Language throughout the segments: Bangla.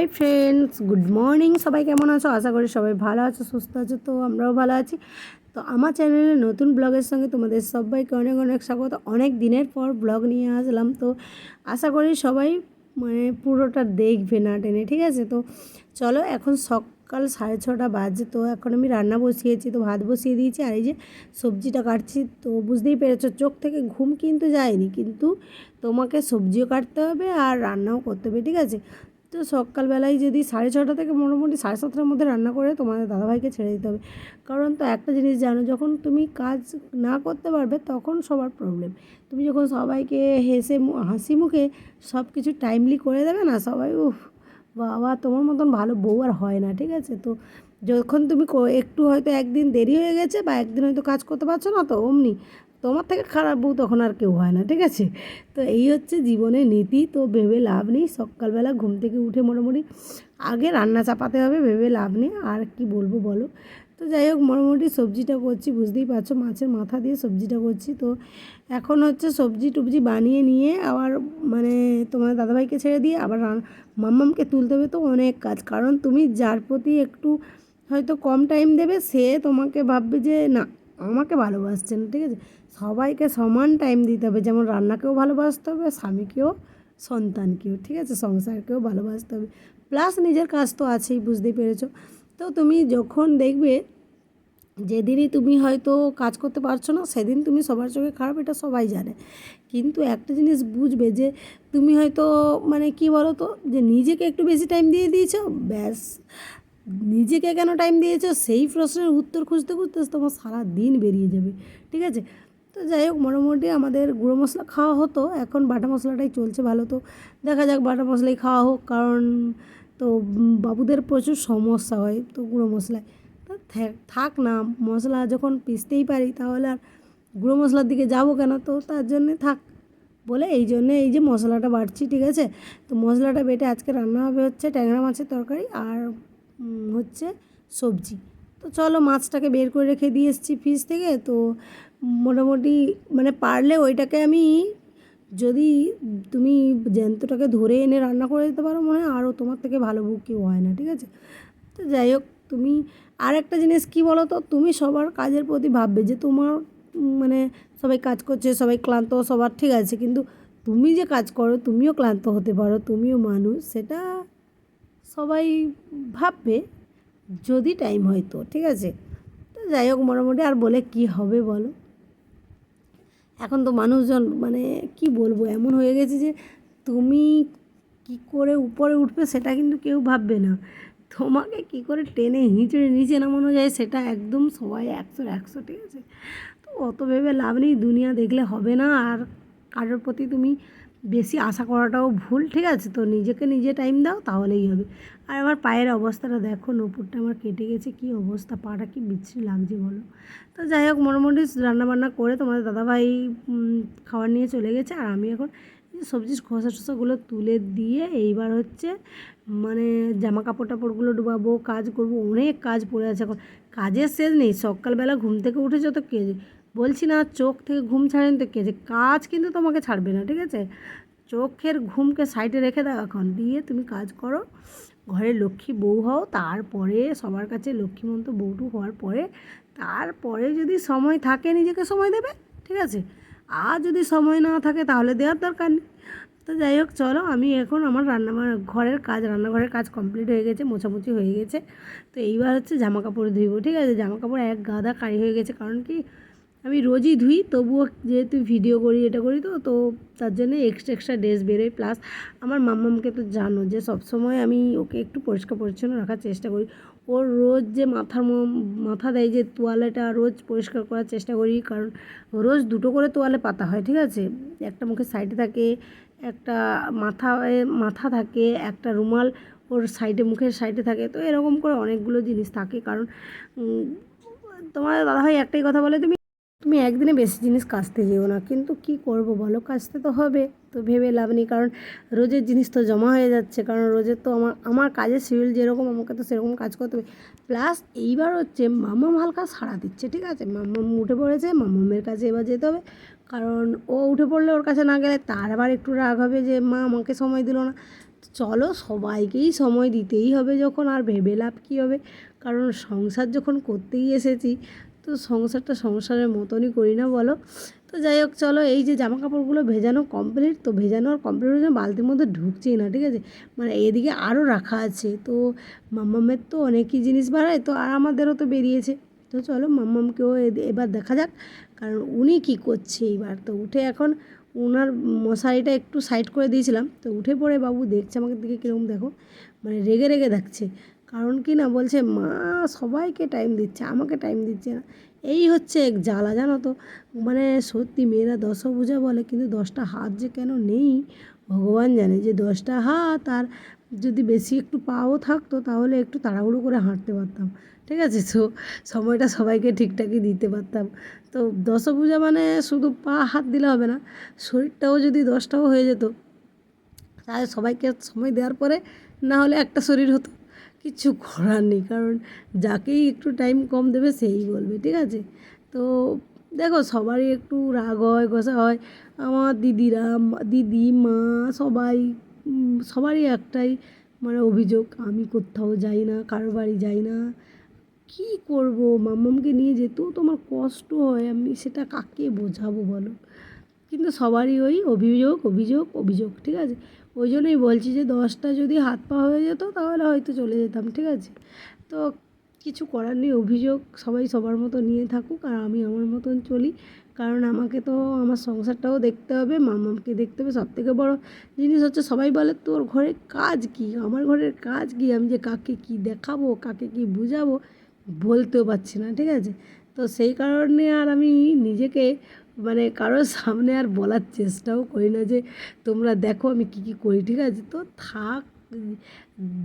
Hi friends, good morning. সবাই কেমন আছো? আশা করি সবাই ভালো আছো, সুস্থ আছো, তো আমরাও ভালো আছি। তো আমার চ্যানেলে নতুন ব্লগের সঙ্গে তোমাদের সবাইকে অনেক অনেক স্বাগত। অনেক দিনের পর ব্লগ নিয়ে আসলাম, তো আশা করি সবাই মানে পুরোটা দেখবে না টেনে, ঠিক আছে? তো চলো, এখন সকাল সাড়ে ছটা বাজে, তো এখন আমি রান্না বসিয়েছি, তো ভাত বসিয়ে দিয়েছি। আর এই যে সবজিটা কাটছি, তো বুঝতেই পেরেছ, চোখ থেকে ঘুম কিন্তু যায়নি, কিন্তু তোমাকে সবজিও কাটতে হবে আর রান্নাও করতে হবে, ঠিক আছে? তো সকালবেলায় যদি সাড়ে ছটা থেকে মোটামুটি সাড়ে সাতটার মধ্যে রান্না করে তোমাদের দাদাভাইকে ছেড়ে দিতে হবে। কারণ তো একটা জিনিস জানো, যখন তুমি কাজ না করতে পারবে তখন সবার প্রবলেম তুমি যখন সবাইকে হেসে হাসি মুখে সব কিছু টাইমলি করে দেবে না, সবাই উফ, বাবা তোমার মতন ভালো বউ আর হয় না, ঠিক আছে? তো যখন তুমি একটু হয়তো একদিন দেরি হয়ে গেছে বা একদিন হয়তো কাজ করতে পারছ না তো, অমনি। তোমার থেকে খারাপ বউ তখন আর কেউ হয় না, ঠিক আছে? তো এই হচ্ছে জীবনের নীতি, তো ভেবে লাভ নেই। সকালবেলা ঘুম থেকে উঠে মোটামুটি আগে রান্না চাপাতে হবে, ভেবে লাভ নেই। আর কি বলব বলো? তো যাই হোক, মোটামুটি সবজিটা করছি, বুঝতেই পারছ, মাছের মাথা দিয়ে সবজিটা করছি। তো এখন হচ্ছে সবজি টুবজি বানিয়ে নিয়ে আবার মানে তোমার দাদাভাইকে ছেড়ে দিয়ে আবার মাম্মামকে তুলতে হবে তো অনেক কাজ। কারণ তুমি যার প্রতি একটু হয়তো কম টাইম দেবে, সে তোমাকে ভাববে যে না আমাকে ভালোবাসছে না, ঠিক আছে? সবাইকে সমান টাইম দিতে হবে। যেমন রান্নাকেও ভালোবাসতে হবে, স্বামীকেও, সন্তানকেও, ঠিক আছে? সংসারকেও ভালোবাসতে হবে। প্লাস নিজের কাজ তো আছেই, বুঝতেই পেরেছ? তো তুমি যখন দেখবে যেদিনই তুমি হয়তো কাজ করতে পারছ না, সেদিন তুমি সবার চোখে খারাপ, এটা সবাই জানে। কিন্তু একটা জিনিস বুঝবে যে তুমি হয়তো মানে কি বলো তো যে নিজেকে একটু বেশি টাইম দিয়ে দিয়েছ, ব্যাস। নিজেকে কেন টাইম দিয়েছ? সেই প্রশ্নের উত্তর খুঁজতে খুঁজতে তোমার সারা দিন বেরিয়ে যাবে, ঠিক আছে? তো যাই হোক, মোটামুটি আমাদের গুঁড়ো মশলা খাওয়া হতো, এখন বাটা মশলাটাই চলছে ভালো তো। দেখা যাক বাটা মশলাই খাওয়া হোক, কারণ তো বাবুদের প্রচুর সমস্যা হয় তো গুঁড়ো মশলায়। তো থাক না, মশলা যখন পিসতেই পারি, তাহলে আর গুঁড়ো মশলার দিকে যাব কেন? তো তার জন্যে থাক, বলে এই জন্যে এই যে মশলাটা বাড়ছি, ঠিক আছে? তো মশলাটা বেটে আজকে রান্না হবে হচ্ছে ট্যাংরা মাছের তরকারি আর হচ্ছে সবজি। তো চলো মাছটাকে বের করে রেখে দিয়ে এসেছি ফ্রিজ থেকে। তো মোটামুটি মানে পারলে ওইটাকে আমি যদি তুমি জ্যান্তটাকে ধরে এনে রান্না করে দিতে পারো মনে হয়, আরও তোমার থেকে ভালো বুক কেউ হয় না, ঠিক আছে? তো যাই হোক, তুমি আর একটা জিনিস কী বলো তো তুমি সবার কাজের প্রতি ভাববে যে তোমার মানে সবাই কাজ করছে, সবাই ক্লান্ত, সবার ঠিক আছে, কিন্তু তুমি যে কাজ করো, তুমিও ক্লান্ত হতে পারো, তুমিও মানুষ, সেটা সবাই ভাববে, যদি টাইম হয় তো, ঠিক আছে? তো যাই হোক, মোটামুটি আর বলে কি হবে বলো? এখন তো মানুষজন মানে কি বলব, এমন হয়ে গেছে যে তুমি কি করে উপরে উঠবে সেটা কিন্তু কেউ ভাববে না। তোমাকে কি করে টেনে হিঁচড়ে নিচে নামানো যায় সেটা একদম সবাই একশো একশো, ঠিক আছে? তো অত ভেবে লাভ নেই, দুনিয়া দেখলে হবে না। আর কারোর প্রতি তুমি বেশি আশা করাটাও ভুল, ঠিক আছে? তো নিজেকে নিজে টাইম দাও, তাহলেই হবে। আর আমার পায়ের অবস্থাটা দেখো, নপুরটা আমার কেটে গেছে, কি অবস্থা, পাটা কি বিচ্ছিরি লাগছে বলো। তো যাই হোক, মোটামুটি রান্নাবান্না করে তোমাদের দাদাভাই খাবার নিয়ে চলে গেছে। আর আমি এখন সবজির খোসা টোসাগুলো তুলে দিয়ে এইবার হচ্ছে মানে জামা কাপড় টাপড়গুলো ডুবাবো, কাজ করব, অনেক কাজ পড়ে আছে এখন। কাজের শেষ নেই, সকালবেলা ঘুম থেকে উঠেছো, তো কে বলছি না চোখ থেকে ঘুম ছাড়েন তো কে? যে কাজ কিন্তু তোমাকে ছাড়বে না, ঠিক আছে? চোখের ঘুমকে সাইডে রেখে দাও এখন। দিয়ে তুমি কাজ করো। ঘরে লক্ষ্মী বউ হও, তারপরে সবার কাছে লক্ষ্মীমন্ত বউটু হওয়ার পরে, তারপরে যদি সময় থাকে নিজেকে সময় দেবে, ঠিক আছে? আর যদি সময় না থাকে তাহলে দেওয়ার দরকার নেই। তো যাই হোক, চলো, আমি এখন আমার রান্না ঘরের কাজ, রান্নাঘরের কাজ কমপ্লিট হয়ে গেছে, মোছামুছি হয়ে গেছে। তো এইবার হচ্ছে জামা কাপড় ধুইব, ঠিক আছে? জামা কাপড় এক গাদা কারি হয়ে গেছে, কারণ কি আমি রোজই ধুই, তবুও যেহেতু ভিডিও করি, এটা করি তো তো তার জন্য এক্সট্রা এক্সট্রা ড্রেস বেরোয়। প্লাস আমার মাম্মামকে তো জানো যে সবসময় আমি ওকে একটু পরিষ্কার, পরিচ্ছন্ন রাখার চেষ্টা করি। ওর রোজ যে মাথার মাথা দেয় যে তোয়ালেটা রোজ পরিষ্কার করার চেষ্টা করি, কারণ রোজ দুটো করে তোয়ালে পাতা হয়, ঠিক আছে? একটা মুখের সাইডে থাকে, একটা মাথা মাথা থাকে, একটা রুমাল ওর সাইডে মুখের সাইডে থাকে। তো এরকম করে অনেকগুলো জিনিস থাকে, কারণ তোমার দাদাভাই একটাই কথা বলে, তুমি তুমি একদিনে বেশি জিনিস কাচতে যেও না, কিন্তু কি করব বলো? কাচতে তো হবে, তো ভেবে লাভ নেই, কারণ রোজের জিনিস তো জমা হয়ে যাচ্ছে, কারণ রোজের তো আমার আমার কাজের শিডিউল যেরকম, আমাকে তো সেরকম কাজ করতে হবে। প্লাস এইবার হচ্ছে মাম্মাম হালকা সাড়া দিচ্ছে, ঠিক আছে? মাম্মাম উঠে পড়েছে মাম্মামের কাছে এবার যেতে হবে, কারণ ও উঠে পড়লে ওর কাছে না গেলে তার আবার একটু রাগ হবে যে, মা, আমাকে সময় দিল না। চলো, সবাইকেই সময় দিতেই হবে যখন, আর ভেবে লাভ কী হবে? কারণ সংসার যখন করতেই এসেছি তো সংসারটা সংসারের মতনই করি না বলো। তো যাই হোক, চলো এই যে জামা কাপড়গুলো ভেজানো কমপ্লিট তো ভেজানো আর কমপ্লিট হয়ে বালতির মধ্যে ঢুকছেই না, ঠিক আছে? মানে এদিকে আরও রাখা আছে, তো মাম্মামের তো অনেকই জিনিস বাড়ায়, তো আর আমাদেরও তো বেরিয়েছে। তো চলো মাম্মামকেও এবার দেখা যাক, কারণ উনি কী করছে এইবার? তো উঠে এখন ওনার মশারিটা একটু সাইড করে দিয়েছিলাম, তো উঠে পড়ে বাবু দেখছে আমাকে দিকে কীরকম দেখো মানে রেগে রেগে দেখছে। কারণ কি না বলছে, মা, সবাইকে টাইম দিচ্ছে, আমাকে টাইম দিচ্ছে না। এই হচ্ছে এক জ্বালা, জানো তো? মানে সত্যি মেয়েরা দশ বোঝা বলে, কিন্তু দশটা হাত যে কেন নেই? ভগবান জানে যে দশটা হাত, আর যদি বেশি একটু পাও থাকতো, তাহলে একটু তাড়াহুড়ো করে হাঁটতে পারতাম। ঠিক আছে? তো সময়টা সবাইকে ঠিকঠাকই দিতে পারতাম। তো দশভুজা মানে শুধু পা, হাত দিলে হবে না, শরীরটাও যদি দশটাও হয়ে যেত, তাহলে সবাইকে সময় দেওয়ার পরে না হলে একটা শরীর হতো। কিচ্ছু করার নেই, কারণ যাকেই একটু টাইম কম দেবে সেই বলবে, ঠিক আছে? তো দেখো সবারই একটু রাগ হয়, গোসা হয়। আমার দিদিরা, দিদি, মা সবাই সবারই একটাই মানে অভিযোগ, আমি কোথাও যাই না কারও বাড়ি যাই না। কী করব? মাম্মামকে নিয়ে যেতেও তোমার কষ্ট হয়, আমি সেটা কাকে বোঝাবো বলো? কিন্তু সবারই ওই অভিযোগ অভিযোগ অভিযোগ, ঠিক আছে? ওই জন্যই বলছি যে দশটা যদি হাত পা হয়ে যেত তাহলে হয়তো চলে যেতাম, ঠিক আছে? তো কিছু করার নেই, অভিযোগ সবাই সবার মতো নিয়ে থাকুক আর আমি আমার মতন চলি। কারণ আমাকে তো আমার সংসারটাও দেখতে হবে, মামাকে দেখতে হবে। সব থেকে বড়ো জিনিস হচ্ছে সবাই বলে, তোর ঘরে কাজ কি? আমার ঘরের কাজ কি? আমি যে কাকে কি দেখাবো, কাকে কি বুঝাবো? বলতেও পারছি না, ঠিক আছে? তো সেই কারণে আর আমি নিজেকে মানে কারোর সামনে আর বলার চেষ্টাও করি না যে, তোমরা দেখো আমি কী কী করি। ঠিক আছে? তো থাক,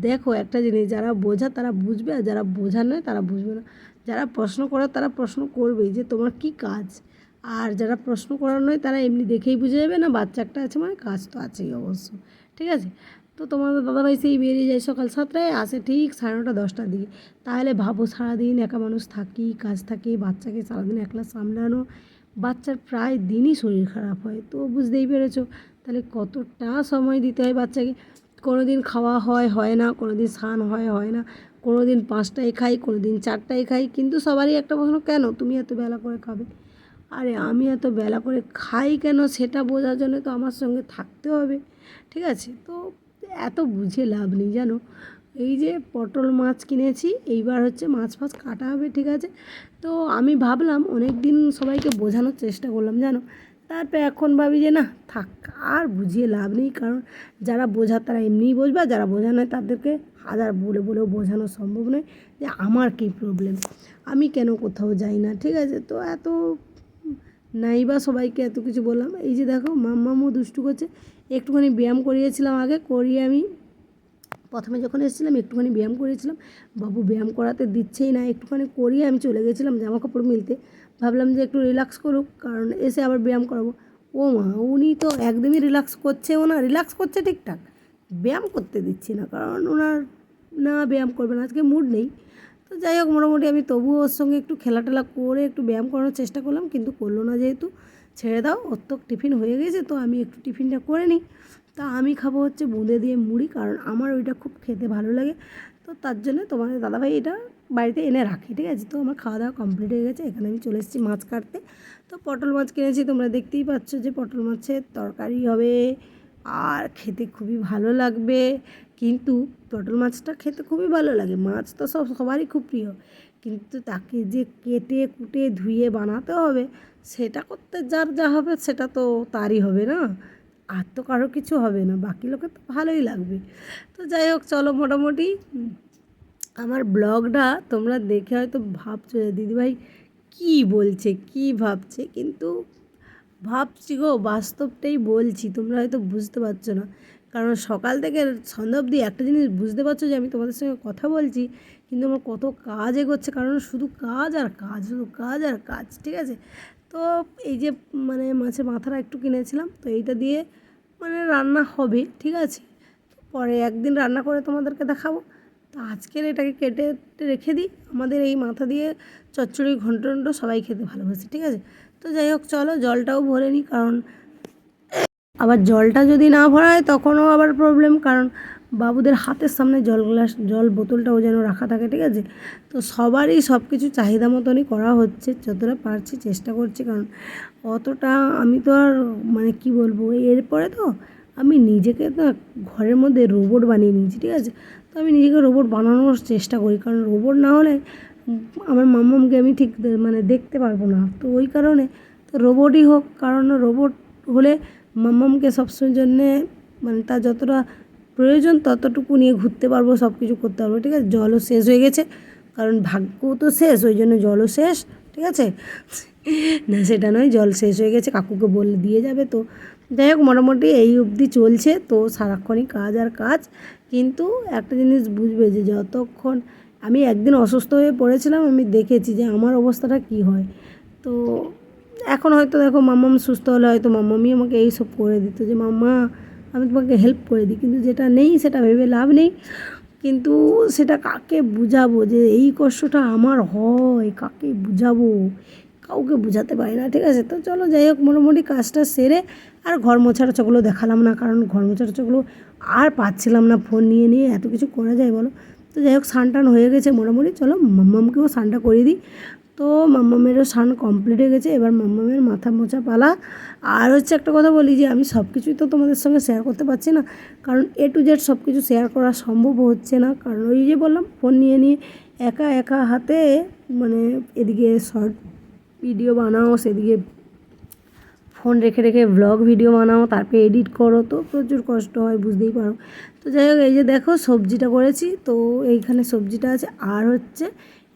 দেখো একটা জিনিস, যারা বোঝা তারা বুঝবে আর যারা বোঝা নয় তারা বুঝবে না। যারা প্রশ্ন করে তারা প্রশ্ন করবেই যে, তোমার কী কাজ? আর যারা প্রশ্ন করার নয় তারা এমনি দেখেই বুঝে যাবে না, বাচ্চা একটা আছে মানে কাজ তো আছেই অবশ্য। ঠিক আছে? তো তোমাদের দাদাভাই সেই বেরিয়ে যায় সকাল সাতটায়, আসে ঠিক সাড়ে নটা, দশটার দিকে। তাহলে ভাবো সারাদিন একা মানুষ থাকি, কাজ থাকে, বাচ্চাকে সারাদিন একলা সামলানো বাচ্চার প্রায় দিনই শরীর খারাপ হয়। তো বুঝতেই পেরেছ, তাহলে কতটা সময় দিতে হয় বাচ্চাকে? কোনো দিন খাওয়া হয় হয় না কোনো দিন স্নান হয় হয় না কোনো দিন পাঁচটায় খাই কোনো দিন চারটায় খাই, কিন্তু সবারই একটা প্রশ্ন, কেন? তুমি এত বেলা করে খাবে। আরে, আমি এত বেলা করে খাই কেন? সেটা বোঝার জন্য তো আমার সঙ্গে থাকতে হবে, ঠিক আছে? তো এত বুঝে লাভ নেই, জানো? এই যে পটল মাছ কিনেছি, এইবার হচ্ছে মাছ ফাছ কাটা হবে, ঠিক আছে? তো আমি ভাবলাম অনেক দিন সবাইকে বোঝানোর চেষ্টা করলাম, জানো? তারপর এখন ভাবি যে না, থাক, আর বুঝিয়ে লাভ নেই, কারণ যারা বোঝার তারা এমনিই বুঝবে যারা বোঝা নয় তাদেরকে হাজার বলে বলেও বোঝানো সম্ভব নয় যে আমার কী প্রবলেম আমি কেন কোথাও যাই না, ঠিক আছে? তো এত নাই বা সবাইকে এত কিছু বললাম। এই যে দেখো, মাম্মামও দুষ্টু করছে। একটুখানি ব্যায়াম করিয়েছিলাম আগে, করিয়ে আমি প্রথমে যখন এসেছিলাম, একটুখানি ব্যায়াম করেছিলাম। বাবু ব্যায়াম করাতে দিচ্ছেই না, একটুখানি করিয়ে আমি চলে গেছিলাম জামা কাপড় মিলতে। ভাবলাম যে একটু রিল্যাক্স করুক, কারণ এসে আবার ব্যায়াম করাবো। ও মা, উনি তো একদমই রিল্যাক্স করছেও না রিল্যাক্স করছে ঠিকঠাক। ব্যায়াম করতে দিচ্ছি না, কারণ ওনার না ব্যায়াম করবেন আজকে মুড নেই। তো যাই হোক, মোটামুটি আমি তবুও ওর সঙ্গে একটু খেলা টেলা করে একটু ব্যায়াম করানোর চেষ্টা করলাম, কিন্তু করল না যেহেতু। ছেড়ে দাও, ওর তো টিফিন হয়ে গেছে, তো আমি একটু টিফিনটা করে নিই। তা আমি খাব হচ্ছে বোঁদে দিয়ে মুড়ি, কারণ আমার ওইটা খুব খেতে ভালো লাগে। তো তার জন্য তোমাদের দাদাভাই এটা বাড়িতে এনে রাখি, ঠিক আছে? তো আমার খাওয়া দাওয়া কমপ্লিট হয়ে গেছে, এখানে আমি চলে এসেছি মাছ কাটতে। তো পটল মাছ কিনেছি, তোমরা দেখতেই পাচ্ছ যে পটল মাছের তরকারি হবে, আর খেতে খুবই ভালো লাগবে। কিন্তু পটল মাছটা খেতে খুবই ভালো লাগে, মাছ তো সব সবারই খুব প্রিয়। কিন্তু তাকে যে কেটে কুটে ধুয়ে বানাতে হবে, সেটা করতে যার যা হবে সেটা তো তারই হবে না? আর তো কারও কিছু হবে না, বাকি লোকের তো ভালোই লাগবে। তো যাই হোক, চলো মোটামুটি, আমার ব্লগটা তোমরা দেখে হয়তো ভাবছ দিদিভাই কী বলছে, কী ভাবছে? কিন্তু ভাবছি গো, বাস্তবটাই বলছি, তোমরা হয়তো বুঝতে পারছ না। কারণ সকাল থেকে সন্ধ্যা অবধি একটা জিনিস বুঝতে পারছ যে, আমি তোমাদের সঙ্গে কথা বলছি, কিন্তু আমার কত কাজ এগোচ্ছে। কারণ শুধু কাজ আর কাজ, শুধু কাজ আর কাজ, ঠিক আছে? তো এই যে মানে মাছের মাথাটা একটু কিনেছিলাম, তো এইটা দিয়ে মানে রান্না হবে, ঠিক আছে? পরে একদিন রান্না করে তোমাদেরকে দেখাবো। তো আজকের এটাকে কেটে রেখে দিই। আমাদের এই মাথা দিয়ে চচ্চড়ি ঘন্ট টন্ট সবাই খেতে ভালোবাসে, ঠিক আছে? তো যাই হোক, চলো জলটাও ভরে নিই, কারণ আবার জলটা যদি না ভরায় তখনও আবার প্রবলেম কারণ বাবুদের হাতের সামনে জল গ্লাস, জল বোতলটাও যেন রাখা থাকে, ঠিক আছে? তো সবারই সব কিছু চাহিদা মতনই করা হচ্ছে, যতটা পারছি চেষ্টা করছি, কারণ অতটা আমি তো আর মানে কি বলব, এরপরে তো আমি নিজেকে না ঘরের মধ্যে রোবট বানিয়ে নিয়েছি, ঠিক আছে? তো আমি নিজেকে রোবট বানানোর চেষ্টা করি, কারণ রোবট না হলে আমার মাম্মামকে আমি ঠিক মানে দেখতে পারব না। তো ওই কারণে তো রোবটই হোক, কারণ রোবট হলে মাম্মামকে সবসময়ের জন্যে মানে তার যতটা প্রয়োজন ততটুকু নিয়ে ঘুরতে পারব সব কিছু করতে পারব, ঠিক আছে? জলও শেষ হয়ে গেছে, কারণ ভাগ্য তো শেষ, ওই জন্য জলও শেষ, ঠিক আছে? না, সেটা নয়, জল শেষ হয়ে গেছে, কাকুকে বলে, দিয়ে যাবে তো। যাই হোক, মোটামুটি এই অবধি চলছে, তো সারাক্ষণই কাজ আর কাজ, কিন্তু একটা জিনিস বুঝবে যে যতক্ষণ আমি একদিন অসুস্থ হয়ে পড়েছিলাম, আমি দেখেছি যে আমার অবস্থাটা কী হয়। তো এখন হয়তো দেখো, মাম্মাম সুস্থ হলে হয়তো মাম্মামি আমাকে এই সব করে দিত যে, মাম্মা আমি তোমাকে হেল্প করে দিই। কিন্তু যেটা নেই, সেটা ভেবে লাভ নেই। কিন্তু সেটা কাকে বুঝাবো যে এই কষ্টটা আমার হয়? কাকে বুঝাবো? কাউকে বুঝাতে পারি না, ঠিক আছে? তো চলো, যাই হোক, মোটামুটি কাজটা সেরে আর ঘর মোছার চগুলো দেখালাম না, কারণ ঘর মোছার চগুলো আর পাচ্ছিলাম না ফোন নিয়ে নিয়ে এত কিছু করা যায় বলো? তো যাই হোক স্নান টান হয়ে গেছে মোটামুটি। চলো, মাম্মামকেও স্নানটা করিয়ে দিই। তো মাম্মামেরও স্নান কমপ্লিট হয়ে গেছে। এবার মাম্মামের মাথা মোছা পালা। আর হচ্ছে একটা কথা বলি যে, আমি সব কিছুই তো তোমাদের সঙ্গে শেয়ার করতে পারছি না। কারণ এ টু জেড সব কিছু শেয়ার করা সম্ভব হচ্ছে না। কারণ ওই যে বললাম ফোন নিয়ে নিয়ে একা একা হাতে মানে এদিকে শর্ট ভিডিও বানাও, সেদিকে ফোন রেখে রেখে ব্লগ ভিডিও বানাও, তারপরে এডিট করো। তো প্রচুর কষ্ট হয়, বুঝতেই পারো। তো যাই হোক, এই যে দেখো, সবজিটা করেছি। তো এইখানে সবজিটা আছে। আর হচ্ছে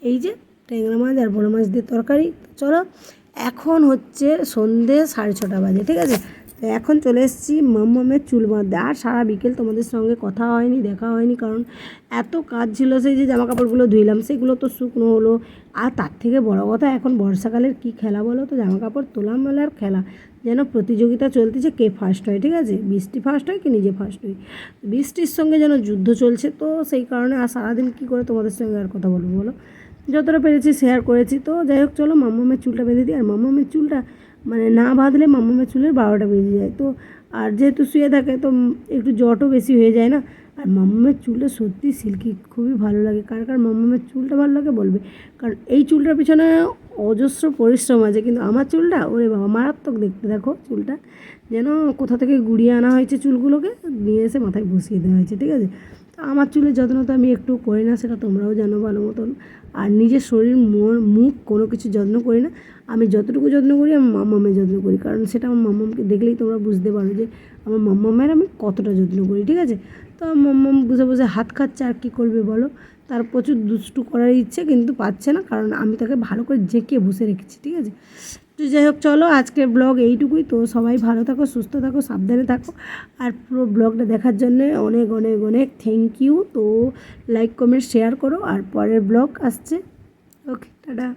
এই যে ট্যাংরা মাছ আর বড় মাছ দিয়ে তরকারি। চলো, এখন হচ্ছে সন্ধে সাড়ে ছটা বাজে, ঠিক আছে? তো এখন চলে এসেছি মাম্মামের চুল বাঁধতে। আর সারা বিকেল তোমাদের সঙ্গে কথা হয়নি, দেখা হয়নি, কারণ এত কাজ ছিল সেই যে জামা কাপড়গুলো ধুইলাম, সেগুলো তো শুকনো হলো। আর তার থেকে বড় কথা, এখন বর্ষাকালের কি খেলা বলো তো? জামা কাপড় তোলা মেলার খেলা। যেন প্রতিযোগিতা চলতেছে, কে ফার্স্ট হয়, ঠিক আছে? বৃষ্টি ফার্স্ট হয়, কি নিজে ফার্স্ট হয়? বৃষ্টির সঙ্গে যেন যুদ্ধ চলছে, তো সেই কারণে আর সারাদিন কী করে তোমাদের সঙ্গে আর কথা বলব বলো? যতটা পেরেছি শেয়ার করেছি। তো যাই হোক চলো মাম্মামের চুলটা বেঁধে দিই। আর মাম্মামের চুলটা মানে না বাঁধলে মাম্মামের চুলের বারোটা বেজে যায়। তো আর যেহেতু শুয়ে থাকে, তো একটু জটও বেশি হয়ে যায় না। আর মাম্মামের চুলটা সত্যি সিল্কি খুবই ভালো লাগে। কার কার মাম্মামের চুলটা ভালো লাগে বলবে? কারণ এই চুলটার পিছনে অজস্র পরিশ্রম আছে। কিন্তু আমার চুলটা, ওরে বাবা, মারাত্মক দেখতে। দেখো চুলটা, যেন কোথা থেকে গুড়িয়ে আনা হয়েছে চুলগুলোকে, নিয়ে এসে মাথায় বসিয়ে দেওয়া হয়েছে, ঠিক আছে? তো আমার চুলের যত্ন তো আমি একটু করি না, সেটা তোমরাও জানো ভালো মতন। আর নিজের শরীর, মন, মুখ কোনো কিছু যত্ন করি না। আমি যতটুকু যত্ন করি, আমি মাম্মামের যত্ন করি। কারণ সেটা আমার মাম্মামকে দেখলেই তোমরা বুঝতে পারো যে আমার মাম্মামের আমি কতটা যত্ন করি, ঠিক আছে? তো মাম্মাম বুঝে বুঝে হাত খাচ্ছে, আর কী করবে বলো? তার প্রচুর দুষ্টু করার ইচ্ছে কিন্তু পাচ্ছে না, কারণ আমি তাকে ভালো করে জেঁকে বসে রেখেছি, ঠিক আছে? তো যাই হোক, চলো আজকের ব্লগ এইটুকুই। তো সবাই ভালো থাকো, সুস্থ থাকো, সাবধানে থাকো। আর পুরো ব্লগটা দেখার জন্য অনেক অনেক অনেক থ্যাংক ইউ তো লাইক কমেন্ট শেয়ার করো। আর পরের ব্লগ আসছে। Okay tata.